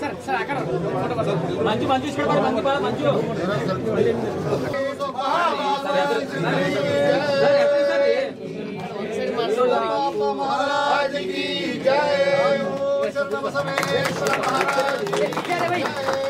Sir sir అక్కడ మంచి మంచి మంచి మంచి జయ సమేశ్వర మహారాజ్ జయ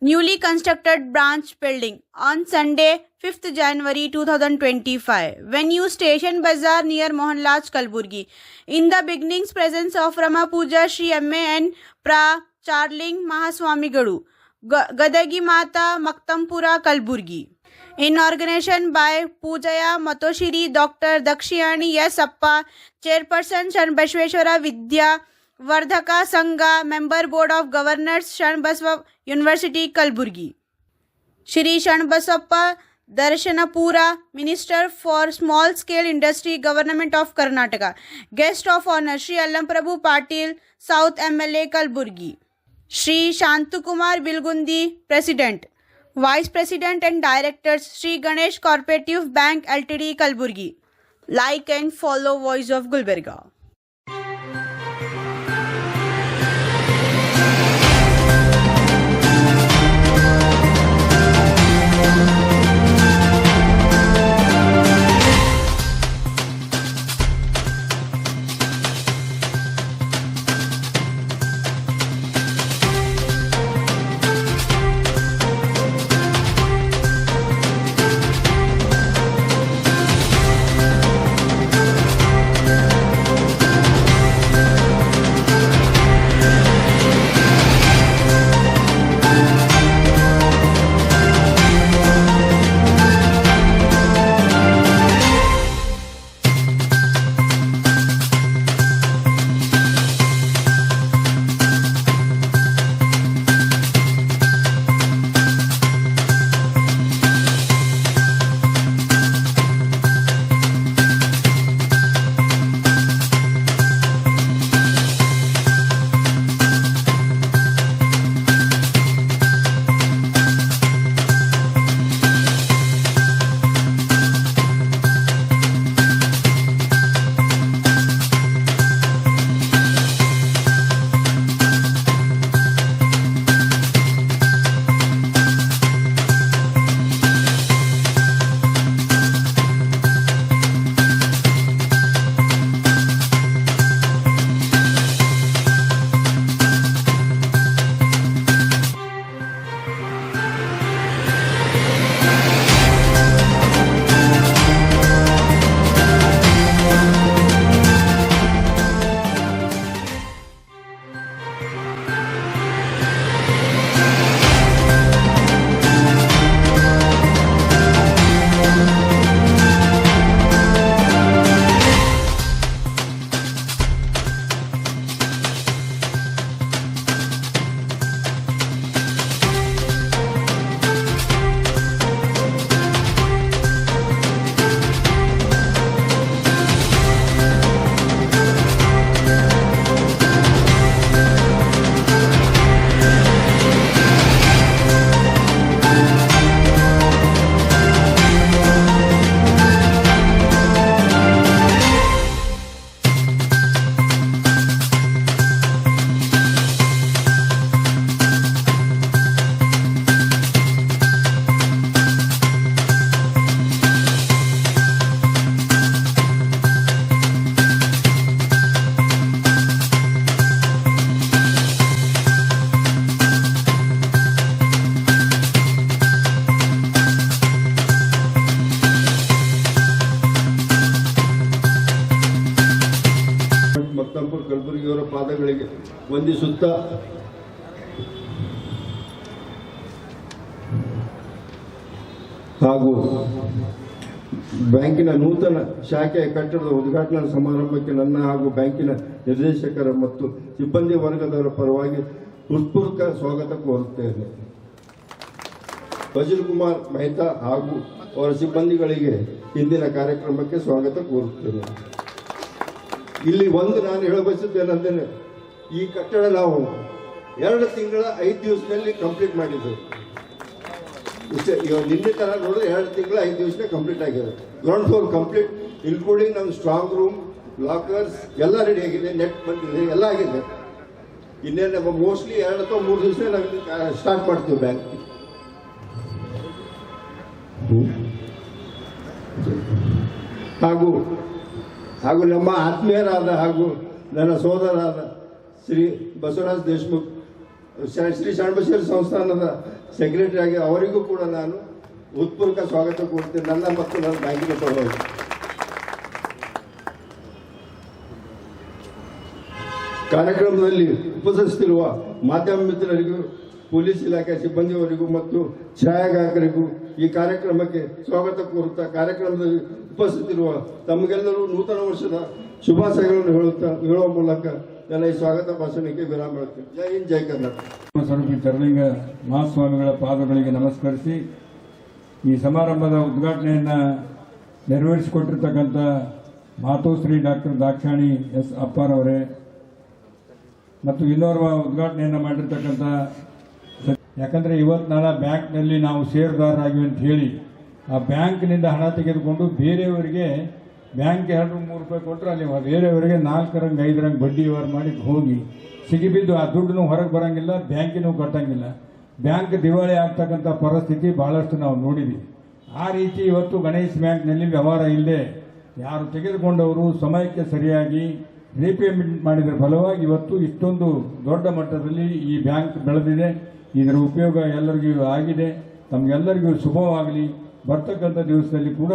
Newly constructed branch building on Sunday, 5th January 2025. Venue Station Bazaar near Mohanlal, Kalburgi. In the beginnings, presence of Rama Puja Sri M.A. and Pra Charling Mahaswami Gadu. Gadagi Mata Maktampura, Kalburgi. In organization by Pujaya Matoshiri, Dr. Dakshiyani S. Appa, Chairperson Shan Bashweshwara Vidya Vardhaka Sangha, member board of governors Sharanbasava university Kalaburagi. Shri Sharanbasappa Darshanapur minister for small scale industry government of Karnataka guest of honour Shri Allam Prabhu Patil south MLA Kalaburagi. Shri Shantkumar Bilgundi president vice president and directors Shri Ganesh cooperative bank LTD Kalaburagi. Like and follow voice of Gulbarga. ಪಾದಗಳಿಗೆ ವಂದಿಸುತ್ತಾ. ಹಾಗೂ ಬ್ಯಾಂಕಿನ ನೂತನ ಶಾಖೆಯ ಕಟ್ಟಡದ ಉದ್ಘಾಟನಾ ಸಮಾರಂಭಕ್ಕೆ ನನ್ನ ಹಾಗೂ ಬ್ಯಾಂಕಿನ ನಿರ್ದೇಶಕರ ಮತ್ತು ಸಿಬ್ಬಂದಿ ವರ್ಗದವರ ಪರವಾಗಿ ಹೃತ್ಪೂರ್ವಕ ಸ್ವಾಗತ ಕೋರುತ್ತೇನೆ ಫಜಲ್ ಕುಮಾರ್ ಮೆಹ್ತಾ ಹಾಗೂ ಅವರ ಸಿಬ್ಬಂದಿಗಳಿಗೆ ಇಂದಿನ ಕಾರ್ಯಕ್ರಮಕ್ಕೆ ಸ್ವಾಗತ ಕೋರುತ್ತೇನೆ. ಇಲ್ಲಿ ಒಂದು ನಾನು ಹೇಳಬಯಸುತ್ತೇನೆಂದರೆ ಈ ಕಟ್ಟಡ ನಾವು ಎರಡು ತಿಂಗಳ ಐದು ದಿವಸದಲ್ಲಿ ಕಂಪ್ಲೀಟ್ ಮಾಡಿದ್ದು. ಇಷ್ಟೇ ಇವಾಗ ನಿನ್ನೆ ತರ ನೋಡಿದ್ರೆ ಎರಡು ತಿಂಗಳ ಐದು ದಿವಸನೇ ಕಂಪ್ಲೀಟ್ ಆಗಿದೆ. ಗ್ರೌಂಡ್ ಫ್ಲೋರ್ ಕಂಪ್ಲೀಟ್ ಇನ್ಕ್ಲೂಡಿಂಗ್ ನಮ್ಮ ಸ್ಟ್ರಾಂಗ್ ರೂಮ್ ಲಾಕರ್ಸ್ ಎಲ್ಲ ರೆಡಿ ಆಗಿದೆ ನೆಟ್ ಬಂದಿದೆ, ಎಲ್ಲ ಆಗಿದೆ. ಇನ್ನೇನು ನಮ್ಮ ಮೋಸ್ಟ್ಲಿ ಎರಡು ಅಥವಾ ಮೂರು ದಿವಸ ನಾವು ಸ್ಟಾರ್ಟ್ ಮಾಡ್ತೀವಿ ಬ್ಯಾಂಕ್ ಹಾಗೂ ಹಾಗೂ ನಮ್ಮ ಆತ್ಮೀಯರಾದ ಹಾಗೂ ನನ್ನ ಸೋದರಾದ ಶ್ರೀ ಬಸವರಾಜ್ ದೇಶ್ಮುಖ್, ಶ್ರೀ ಶಾಣಬಸೇಶ್ವರ ಸಂಸ್ಥಾನದ ಸೆಕ್ರೆಟರಿ ಆಗಿ ಅವರಿಗೂ ಕೂಡ ನಾನು ಉತ್ಪೂರ್ವಕ ಸ್ವಾಗತ ಕೊಡ್ತೀನಿ ನನ್ನ ಮತ್ತು ನನ್ನ ಬ್ಯಾಂಕಿನ ಪರವಾಗಿ ಕಾರ್ಯಕ್ರಮದಲ್ಲಿ ಉಪಸ್ಥಿತಿರುವ ಮಾಧ್ಯಮ ಮಿತ್ರರಿಗೂ, ಪೊಲೀಸ್ ಇಲಾಖೆ ಸಿಬ್ಬಂದಿಯವರಿಗೂ ಮತ್ತು ಛಾಯಾಗ್ರಾಹಕರಿಗೂ ಈ ಕಾರ್ಯಕ್ರಮಕ್ಕೆ ಸ್ವಾಗತ ಕೋರುತ್ತಾ ಕಾರ್ಯಕ್ರಮದಲ್ಲಿ ಉಪಸ್ಥಿತಿರುವ ತಮಗೆಲ್ಲರೂ ನೂತನ ವರ್ಷದ ಶುಭಾಶಯಗಳನ್ನು ಹೇಳುತ್ತಾ ಹೇಳುವ ಮೂಲಕ ನನ್ನ ಈ ಸ್ವಾಗತ ಭಾಷಣಕ್ಕೆ ವಿರಾಮ ಹೇಳ್ತೇನೆ. ಜೈ ಹಿಂದ್, ಜೈ ಕರ್ನಾಟಕ. ಸ್ವರೂಪಿ ಮಹಾಸ್ವಾಮಿಗಳ ಪಾದಗಳಿಗೆ ನಮಸ್ಕರಿಸಿ ಈ ಸಮಾರಂಭದ ಉದ್ಘಾಟನೆಯನ್ನು ನೆರವೇರಿಸಿಕೊಟ್ಟಿರ್ತಕ್ಕಂಥ ಮಾತೋಶ್ರೀ ಡಾಕ್ಟರ್ ದಾಕ್ಷಾಣಿ ಎಸ್ ಅಪ್ಪಾರವರೇ ಮತ್ತು ಇನ್ನೋರ್ವ ಉದ್ಘಾಟನೆಯನ್ನು ಮಾಡಿರ್ತಕ್ಕಂಥ ಯಾಕಂದರೆ ಇವತ್ತು ನಾಳೆ ಬ್ಯಾಂಕ್ನಲ್ಲಿ ನಾವು ಷೇರುದಾರರಾಗಿವೆ ಅಂತ ಹೇಳಿ ಆ ಬ್ಯಾಂಕ್ನಿಂದ ಹಣ ತೆಗೆದುಕೊಂಡು ಬೇರೆಯವರಿಗೆ ಬ್ಯಾಂಕ್ ಎರಡು ಮೂರು ರೂಪಾಯಿ ಕೊಟ್ಟರೆ ಅಲ್ಲಿ ಬೇರೆಯವರಿಗೆ ನಾಲ್ಕರಂಗೆ ಐದರಂಗೆ ಬಡ್ಡಿ ವ್ಯವಹಾರ ಮಾಡಿ ಹೋಗಿ. ಸಿಗಿಬಿದ್ದು ಆ ದುಡ್ಡನ್ನು ಹೊರಗೆ ಬರೋಂಗಿಲ್ಲ, ಬ್ಯಾಂಕಿನೂ ಕಟ್ಟಂಗಿಲ್ಲ. ಬ್ಯಾಂಕ್ ದಿವಾಳಿ ಆಗ್ತಕ್ಕಂಥ ಪರಿಸ್ಥಿತಿ ಭಾಳಷ್ಟು ನಾವು ನೋಡಿದ್ವಿ. ಆ ರೀತಿ ಇವತ್ತು ಗಣೇಶ್ ಬ್ಯಾಂಕ್ನಲ್ಲಿ ವ್ಯವಹಾರ ಇಲ್ಲದೆ ಯಾರು ತೆಗೆದುಕೊಂಡವರು ಸಮಯಕ್ಕೆ ಸರಿಯಾಗಿ ರೀಪೇಮೆಂಟ್ ಮಾಡಿದ ಫಲವಾಗಿ ಇವತ್ತು ಇಷ್ಟೊಂದು ದೊಡ್ಡ ಮಟ್ಟದಲ್ಲಿ ಈ ಬ್ಯಾಂಕ್ ಬೆಳೆದಿದೆ. ಇದರ ಉಪಯೋಗ ಎಲ್ಲರಿಗೂ ಆಗಿದೆ. ತಮಗೆಲ್ಲರಿಗೂ ಶುಭವಾಗಲಿ. ಬರ್ತಕ್ಕಂಥ ದಿವಸದಲ್ಲಿ ಕೂಡ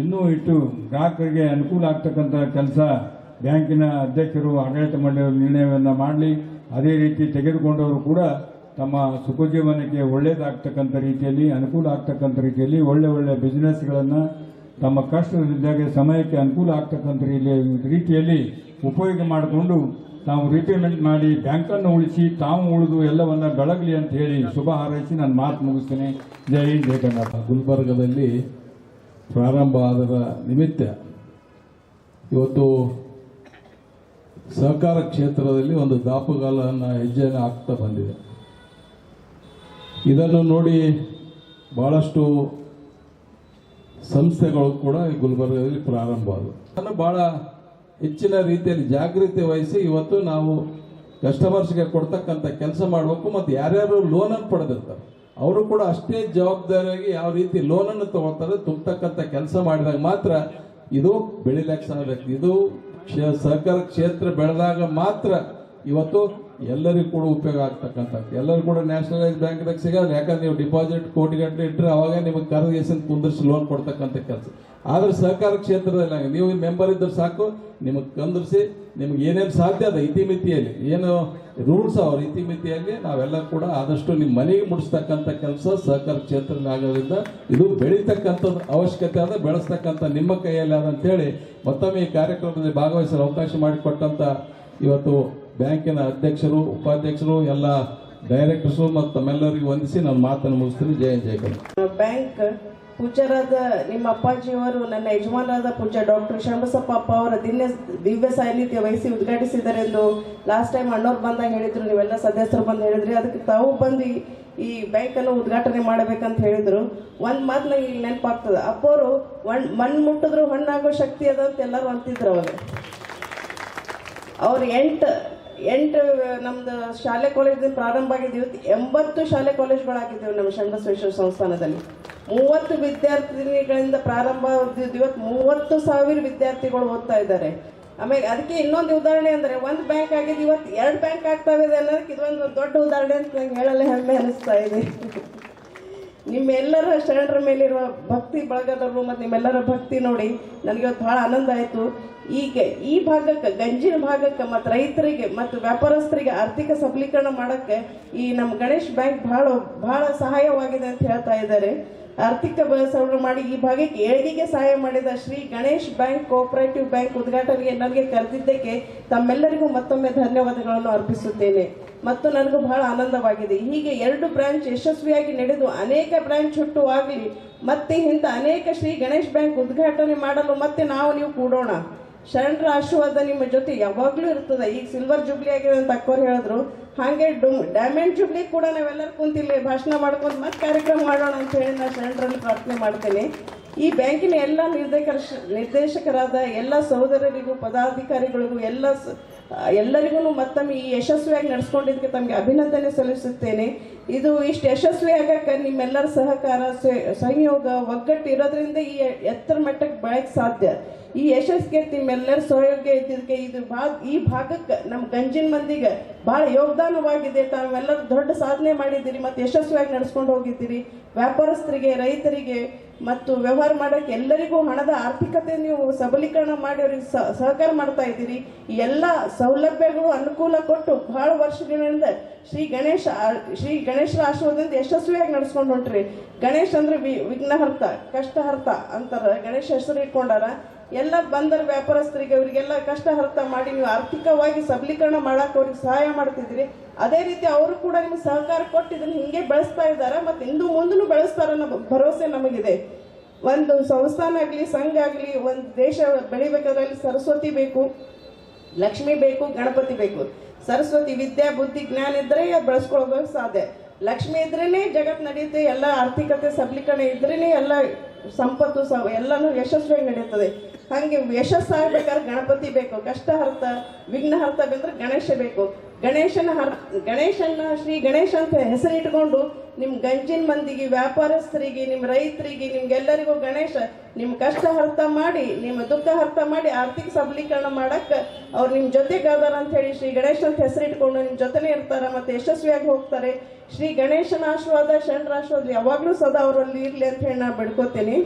ಇನ್ನೂ ಇಟ್ಟು ಗ್ರಾಹಕರಿಗೆ ಅನುಕೂಲ ಆಗ್ತಕ್ಕಂಥ ಕೆಲಸ ಬ್ಯಾಂಕಿನ ಅಧ್ಯಕ್ಷರು, ಆಡಳಿತ ಮಂಡಳಿಯವರು ನಿರ್ಣಯವನ್ನು ಮಾಡಲಿ. ಅದೇ ರೀತಿ ತೆಗೆದುಕೊಂಡವರು ಕೂಡ ತಮ್ಮ ಸುಖ ಜೀವನಕ್ಕೆ ಒಳ್ಳೆಯದಾಗ್ತಕ್ಕಂಥ ರೀತಿಯಲ್ಲಿ, ಅನುಕೂಲ ಆಗ್ತಕ್ಕಂಥ ರೀತಿಯಲ್ಲಿ ಒಳ್ಳೆ ಒಳ್ಳೆ ಬಿಸ್ನೆಸ್ಗಳನ್ನು ತಮ್ಮ ಕಷ್ಟದಿದ್ದಾಗ ಸಮಯಕ್ಕೆ ಅನುಕೂಲ ಆಗ್ತಕ್ಕಂಥ ರೀತಿಯಲ್ಲಿ- ಉಪಯೋಗ ಮಾಡಿಕೊಂಡು ತಾವು ರಿಪೇಮೆಂಟ್ ಮಾಡಿ ಬ್ಯಾಂಕನ್ನು ಉಳಿಸಿ ತಾವು ಉಳಿದು ಎಲ್ಲವನ್ನ ಬೆಳಗಲಿ ಅಂತ ಹೇಳಿ ಶುಭ ಹಾರೈಸಿ ನಾನು ಮಾತು ಮುಗಿಸ್ತೇನೆ. ಜೈ ಹಿಂದ್, ಜೈ ಕರ್ನಾಟಕ ಗುಲ್ಬರ್ಗದಲ್ಲಿ ಪ್ರಾರಂಭ ಆದರ ನಿಮಿತ್ತ ಇವತ್ತು ಸಹಕಾರ ಕ್ಷೇತ್ರದಲ್ಲಿ ಒಂದು ದಾಪುಗಾಲನ್ನು ಹೆಜ್ಜೆಯನ್ನು ಆಗ್ತಾ ಬಂದಿದೆ. ಇದನ್ನು ನೋಡಿ ಬಹಳಷ್ಟು ಸಂಸ್ಥೆಗಳು ಕೂಡ ಈ ಗುಲ್ಬರ್ಗದಲ್ಲಿ ಪ್ರಾರಂಭ ಆದವು ಬಹಳ ಹೆಚ್ಚಿನ ರೀತಿಯಲ್ಲಿ ಜಾಗೃತಿ ವಹಿಸಿ ಇವತ್ತು ನಾವು ಕಸ್ಟಮರ್ಸ್ಗೆ ಕೊಡ್ತಕ್ಕಂಥ ಕೆಲಸ ಮಾಡಬೇಕು ಮತ್ತು ಯಾರ್ಯಾರು ಲೋನನ್ನು ಪಡೆದಿರ್ತಾರೆ, ಅವರು ಕೂಡ ಅಷ್ಟೇ ಜವಾಬ್ದಾರಿಯಾಗಿ ಯಾವ ರೀತಿ ಲೋನನ್ನು ತಗೊಳ್ತಾರೆ ತುಂಬತಕ್ಕಂಥ ಕೆಲಸ ಮಾಡಿದಾಗ ಮಾತ್ರ ಇದು ಬೆಳಿಲಿಕ್ಕೆ ಸಾಧ್ಯ ಇದು ಸಹಕಾರ ಕ್ಷೇತ್ರ ಬೆಳೆದಾಗ ಮಾತ್ರ ಇವತ್ತು ಎಲ್ಲರಿಗೂ ಕೂಡ ಉಪಯೋಗ ಆಗ್ತಕ್ಕಂಥದ್ದು. ಎಲ್ಲರೂ ಕೂಡ ನ್ಯಾಷನಲೈಸ್ ಬ್ಯಾಂಕ್ದಾಗ ಸಿಗೋದು, ಯಾಕಂದ್ರೆ ನೀವು ಡಿಪಾಸಿಟ್ ಕೋಟಿಗಟ್ಟಲೆ ಇಟ್ಟರೆ ಅವಾಗ ನಿಮಗೆ ಕರೆದೇಶನ್ ಕುಂದ್ರಿಸಿ ಲೋನ್ ಕೊಡ್ತಕ್ಕಂಥ ಕೆಲಸ. ಆದರೆ ಸಹಕಾರ ಕ್ಷೇತ್ರದಲ್ಲಿ ಹಂಗೆ, ನೀವು ಮೆಂಬರ್ ಇದ್ದರೆ ಸಾಕು, ನಿಮಗೆ ಕಂದರ್ಸಿ, ನಿಮ್ಗೆ ಏನೇನು ಸಾಧ್ಯ ಅದ ಇತಿಮಿತಿಯಲ್ಲಿ. ಏನು ರೂಲ್ಸ್ ಅವ್ರ ಇತಿಮಿತಿಯಲ್ಲಿ, ನಾವೆಲ್ಲ ಕೂಡ ಆದಷ್ಟು ನಿಮ್ಮ ಮನೆಗೆ ಮುಡಿಸ್ತಕ್ಕಂಥ ಕೆಲಸ ಸಹಕಾರ ಕ್ಷೇತ್ರದಲ್ಲಿ ಆಗೋದ್ರಿಂದ ಇದು ಬೆಳೀತಕ್ಕಂಥದ್ದು ಅವಶ್ಯಕತೆ ಅದ, ಬೆಳೆಸ್ತಕ್ಕಂಥ ನಿಮ್ಮ ಕೈಯಲ್ಲಿ ಅದಂತೇಳಿ ಮತ್ತೊಮ್ಮೆ ಈ ಕಾರ್ಯಕ್ರಮದಲ್ಲಿ ಭಾಗವಹಿಸಲು ಅವಕಾಶ ಮಾಡಿಕೊಟ್ಟಂಥ ಇವತ್ತು ಬ್ಯಾಂಕಿನ ಅಧ್ಯಕ್ಷರು, ಉಪಾಧ್ಯಕ್ಷರು, ಎಲ್ಲ ಡೈರೆಕ್ಟರ್ಸು ಮತ್ತು ತಮ್ಮೆಲ್ಲರಿಗೂ ವಂದಿಸಿ ನಾನು ಮಾತನ್ನು ಮುಗಿಸ್ತೀನಿ. ಜಯ ಜಯ ಬ್ಯಾಂಕ್ ಪೂಜಾರಾದ ನಿಮ್ಮ ಅಪ್ಪಾಜಿಯವರು, ನನ್ನ ಯಜಮಾನರಾದ ಪೂಜ ಡಾಕ್ಟರ್ ಶಂಬಸಪ್ಪ ಅಪ್ಪ ಅವರ ದಿವ್ಯ ದಿವ್ಯ ಸಾನ್ನಿಧ್ಯ ವಹಿಸಿ ಉದ್ಘಾಟಿಸಿದ್ದಾರೆ ಎಂದು ಲಾಸ್ಟ್ ಟೈಮ್ ಅಣ್ಣವ್ರು ಬಂದಾಗ ಹೇಳಿದ್ರು. ನೀವೆಲ್ಲ ಸದಸ್ಯರು ಬಂದು ಹೇಳಿದ್ರಿ. ಅದಕ್ಕೆ ತಾವು ಬಂದು ಈ- ಈ ಬ್ಯಾಂಕನ್ನು ಉದ್ಘಾಟನೆ ಮಾಡಬೇಕಂತ ಹೇಳಿದ್ರು. ಒಂದು ಮಾತು ನಂಗೆ ಇಲ್ಲಿ ನೆನಪಾಗ್ತದೆ. ಅಪ್ಪವರು ಒಣ್ ಮಣ್ಣು ಮುಟ್ಟಿದ್ರು ಹಣ್ಣಾಗೋ ಶಕ್ತಿ ಅದ ಅಂತ ಎಲ್ಲರೂ ಅಂತಿದ್ರು ಅವರು. ಅವ್ರು ಎಂಟು ಎಂಟು, ನಮ್ದು ಶಾಲೆ ಕಾಲೇಜಿಂದ ಪ್ರಾರಂಭ ಇವತ್ತು ಎಂಬತ್ತು ಶಾಲೆ ಕಾಲೇಜ್ಗಳಾಗಿದ್ದೇವೆ ನಮ್ಮ ಶರಣಬಸವೇಶ್ವರ ಸಂಸ್ಥಾನದಲ್ಲಿ. ಮೂವತ್ತು ವಿದ್ಯಾರ್ಥಿನಿಗಳಿಂದ ಪ್ರಾರಂಭ ಇವತ್ತು ಮೂವತ್ತು ಸಾವಿರ ವಿದ್ಯಾರ್ಥಿಗಳು ಓದ್ತಾ ಇದ್ದಾರೆ. ಆಮೇಲೆ ಅದಕ್ಕೆ ಇನ್ನೊಂದು ಉದಾಹರಣೆ ಅಂದರೆ ಒಂದು ಬ್ಯಾಂಕ್ ಆಗಿದ್ದು ಇವತ್ತು ಎರಡು ಬ್ಯಾಂಕ್ ಆಗ್ತಾ ಇದೆ ಅನ್ನೋದಕ್ಕೆ ಇದೊಂದು ದೊಡ್ಡ ಉದಾಹರಣೆ ಅಂತ ನಂಗೆ ಹೇಳಲ್ಲ ಹೆಮ್ಮೆ ಅನಿಸ್ತಾ ಇದೆ. ನಿಮ್ಮೆಲ್ಲರ ಶರಣರ ಮೇಲಿರುವ ಭಕ್ತಿ ಬಳಗದವರು ಮತ್ತು ನಿಮ್ಮೆಲ್ಲರ ಭಕ್ತಿ ನೋಡಿ ನನಗೆ ಇವತ್ತು ಭಾಳ ಆನಂದ ಆಯಿತು. ಈಗ ಈ ಭಾಗಕ್ಕೆ, ಗಂಜಿನ ಭಾಗಕ್ಕೆ ಮತ್ತು ರೈತರಿಗೆ ಮತ್ತು ವ್ಯಾಪಾರಸ್ಥರಿಗೆ ಆರ್ಥಿಕ ಸಬಲೀಕರಣ ಮಾಡೋಕ್ಕೆ ಈ ನಮ್ಮ ಗಣೇಶ್ ಬ್ಯಾಂಕ್ ಭಾಳ ಭಾಳ ಸಹಾಯವಾಗಿದೆ ಅಂತ ಹೇಳ್ತಾ ಇದ್ದಾರೆ. ಆರ್ಥಿಕ ಬಲಸವಣೆ ಮಾಡಿ ಈ ಭಾಗಕ್ಕೆ ಏಳಿಗೆಗೆ ಸಹಾಯ ಮಾಡಿದ Shri Ganesh bank cooperative bank ಉದ್ಘಾಟನೆಗೆ ನನಗೆ ಕರೆದಿದ್ದಕ್ಕೆ ತಮ್ಮೆಲ್ಲರಿಗೂ ಮತ್ತೊಮ್ಮೆ ಧನ್ಯವಾದಗಳನ್ನು ಅರ್ಪಿಸುತ್ತೇನೆ. ಮತ್ತು ನನಗೂ ಬಹಳ ಆನಂದವಾಗಿದೆ. ಹೀಗೆ ಎರಡು ಬ್ರಾಂಚ್ ಯಶಸ್ವಿಯಾಗಿ ನಡೆದು ಅನೇಕ ಬ್ರಾಂಚ್ ಹುಟ್ಟುವಾಗಲಿ ಮತ್ತೆ ಇಂಥ ಅನೇಕ ಶ್ರೀ ಗಣೇಶ್ ಬ್ಯಾಂಕ್ ಉದ್ಘಾಟನೆ ಮಾಡಲು ಮತ್ತೆ ನಾವು ನೀವು ಕೂಡೋಣ. ಶರಣರ ಆಶೀರ್ವಾದ ನಿಮ್ಮ ಜೊತೆ ಯಾವಾಗಲೂ ಇರ್ತದೆ. ಈಗ ಸಿಲ್ವರ್ ಜುಬ್ಲಿ ಆಗಿದೆ ಅಂತ ಅಕ್ಕೋರು ಹೇಳಿದ್ರು. ಹಾಗೆ ಡುಮ್ ಡೈಮಂಡ್ ಜುಬ್ಲಿ ಕೂಡ ನಾವೆಲ್ಲರೂ ಕುಂತಿಲ್ಲಿ ಭಾಷಣ ಮಾಡ್ಕೊಂಡು ಮತ್ತೆ ಕಾರ್ಯಕ್ರಮ ಮಾಡೋಣ ಅಂತ ಹೇಳಿ ನಾನು ಶರಣರಲ್ಲಿ ಪ್ರಾರ್ಥನೆ ಮಾಡ್ತೇನೆ. ಈ ಬ್ಯಾಂಕಿನ ಎಲ್ಲ ನಿರ್ದೇಶಕರ ನಿರ್ದೇಶಕರಾದ ಎಲ್ಲ ಸಹೋದರರಿಗೂ, ಪದಾಧಿಕಾರಿಗಳಿಗೂ, ಎಲ್ಲ ಎಲ್ಲರಿಗೂ ಮತ್ತೊಮ್ಮೆ ಈ ಯಶಸ್ವಿಯಾಗಿ ನಡೆಸ್ಕೊಂಡಿದ್ದಕ್ಕೆ ತಮಗೆ ಅಭಿನಂದನೆ ಸಲ್ಲಿಸುತ್ತೇನೆ. ಇದು ಇಷ್ಟು ಯಶಸ್ವಿ ಆಗಕ್ಕೆ ನಿಮ್ಮೆಲ್ಲರ ಸಹಕಾರ ಸಹಯೋಗ ಒಗ್ಗಟ್ಟು ಇರೋದ್ರಿಂದ ಈ ಎತ್ತರ ಮಟ್ಟಕ್ಕೆ ಬೆಳಕ್ ಸಾಧ್ಯ. ಈ ಯಶಸ್ಸಿಗೆ ನಿಮ್ಮೆಲ್ಲರ ಸಹಯೋಗ ಇದ್ದಿದ್ದಕ್ಕೆ ಇದು ಭಾಗ, ಈ ಭಾಗಕ್ಕೆ ನಮ್ಮ ಗಂಜಿನ ಮಂದಿಗೆ ಭಾಳ ಯೋಗದಾನವಾಗಿದೆ. ತಾವೆಲ್ಲರೂ ದೊಡ್ಡ ಸಾಧನೆ ಮಾಡಿದ್ದೀರಿ ಮತ್ತು ಯಶಸ್ವಿಯಾಗಿ ನಡೆಸ್ಕೊಂಡು ಹೋಗಿದ್ದೀರಿ. ವ್ಯಾಪಾರಸ್ಥರಿಗೆ, ರೈತರಿಗೆ ಮತ್ತು ವ್ಯವಹಾರ ಮಾಡೋಕ್ಕೆ ಎಲ್ಲರಿಗೂ ಹಣದ ಆರ್ಥಿಕತೆ ನೀವು ಸಬಲೀಕರಣ ಮಾಡಿ ಅವ್ರಿಗೆ ಸಹಕಾರ ಮಾಡ್ತಾ ಇದ್ದೀರಿ. ಎಲ್ಲ ಸೌಲಭ್ಯಗಳು ಅನುಕೂಲ ಕೊಟ್ಟು ಬಹಳ ವರ್ಷಗಳಿಂದ ಶ್ರೀ ಗಣೇಶ ಶ್ರೀ ಗಣೇಶರ ಆಶೀರ್ವಾದದಿಂದ ಯಶಸ್ವಿಯಾಗಿ ನಡೆಸ್ಕೊಂಡು ಹೊಂಟ್ರಿ. ಗಣೇಶ ಅಂದ್ರೆ ವಿಘ್ನಹರ್ತ, ಕಷ್ಟಹರ್ತ ಅಂತಾರ. ಗಣೇಶ ಹೆಸರು ಇಟ್ಕೊಂಡಾರ. ಎಲ್ಲ ಬಂದರ ವ್ಯಾಪಾರಸ್ಥರಿಗೆ ಅವರಿಗೆಲ್ಲ ಕಷ್ಟ ಅರ್ಥ ಮಾಡಿ ನೀವು ಆರ್ಥಿಕವಾಗಿ ಸಬಲೀಕರಣ ಮಾಡಕ್ಕೆ ಅವ್ರಿಗೆ ಸಹಾಯ ಮಾಡ್ತಿದ್ರಿ ಅದೇ ರೀತಿ ಅವರು ಕೂಡ ನಿಮ್ಗೆ ಸಹಕಾರ ಕೊಟ್ಟು ಇದನ್ನ ಹಿಂಗೆ ಬೆಳೆಸ್ತಾ ಇದ್ದಾರೆ ಮತ್ತೆ ಇಂದು ಮುಂದೂ ಬೆಳೆಸ್ತಾರ ಅನ್ನೋ ಭರವಸೆ ನಮಗಿದೆ. ಒಂದು ಸಂಸ್ಥಾನ ಆಗಲಿ, ಸಂಘ ಆಗಲಿ, ಒಂದು ದೇಶ ಬೆಳಿಬೇಕಾದ್ರೆ ಸರಸ್ವತಿ ಬೇಕು, ಲಕ್ಷ್ಮಿ ಬೇಕು, ಗಣಪತಿ ಬೇಕು. ಸರಸ್ವತಿ ವಿದ್ಯಾ, ಬುದ್ಧಿ, ಜ್ಞಾನ ಇದ್ರೆ ಅದು ಬೆಳೆಸ್ಕೊಳ್ಬೇಕು ಸಾಧ್ಯ. ಲಕ್ಷ್ಮಿ ಇದ್ರೇ ಜಗತ್ ನಡೆಯುತ್ತೆ ಎಲ್ಲ ಆರ್ಥಿಕತೆ ಸಬಲೀಕರಣ ಇದ್ರೇ ಎಲ್ಲ ಸಂಪತ್ತು ಎಲ್ಲಾನು ಎಲ್ಲನೂ ಯಶಸ್ವಿಯಾಗಿ ನಡೆಯುತ್ತದೆ. ಹಾಗೆ ಯಶಸ್ಸಾಗಬೇಕಾದ್ರೆ ಗಣಪತಿ ಬೇಕು, ಕಷ್ಟ ಹರ್ತ ವಿಘ್ನ ಹರ್ತ ಬಂದ್ರೆ ಗಣೇಶ ಬೇಕು. ಗಣೇಶನ ಗಣೇಶನ ಶ್ರೀ ಗಣೇಶ ಅಂತ ಹೆಸರಿಟ್ಕೊಂಡು ನಿಮ್ಮ ಗಂಜಿನ ಮಂದಿಗೆ, ವ್ಯಾಪಾರಸ್ಥರಿಗೆ ನಿಮ್ಮ ರೈತರಿಗೆ, ನಿಮ್ಗೆಲ್ಲರಿಗೂ ಗಣೇಶ ನಿಮ್ಮ ಕಷ್ಟ ಅರ್ಥ ಮಾಡಿ ನಿಮ್ಮ ದುಃಖ ಅರ್ಥ ಮಾಡಿ, ಆರ್ಥಿಕ ಸಬಲೀಕರಣ ಮಾಡಕ್ಕೆ ಅವ್ರು ನಿಮ್ಮ ಜೊತೆಗಾದಾರ ಅಂತ ಹೇಳಿ ಶ್ರೀ ಗಣೇಶ ಅಂತ ಹೆಸರಿಟ್ಕೊಂಡು ನಿಮ್ಮ ಜೊತೆನೇ ಇರ್ತಾರ ಮತ್ತೆ ಯಶಸ್ವಿಯಾಗಿ ಹೋಗ್ತಾರೆ. ಶ್ರೀ ಗಣೇಶನ ಆಶೀರ್ವಾದ, ಶರಣರ ಆಶೀರ್ವಾದ ಯಾವಾಗಲೂ ಸದಾ ಅವರಲ್ಲಿ ಇರಲಿ ಅಂತ ಹೇಳಿ ನಾನು ಬೆಳ್ಕೊತೀನಿ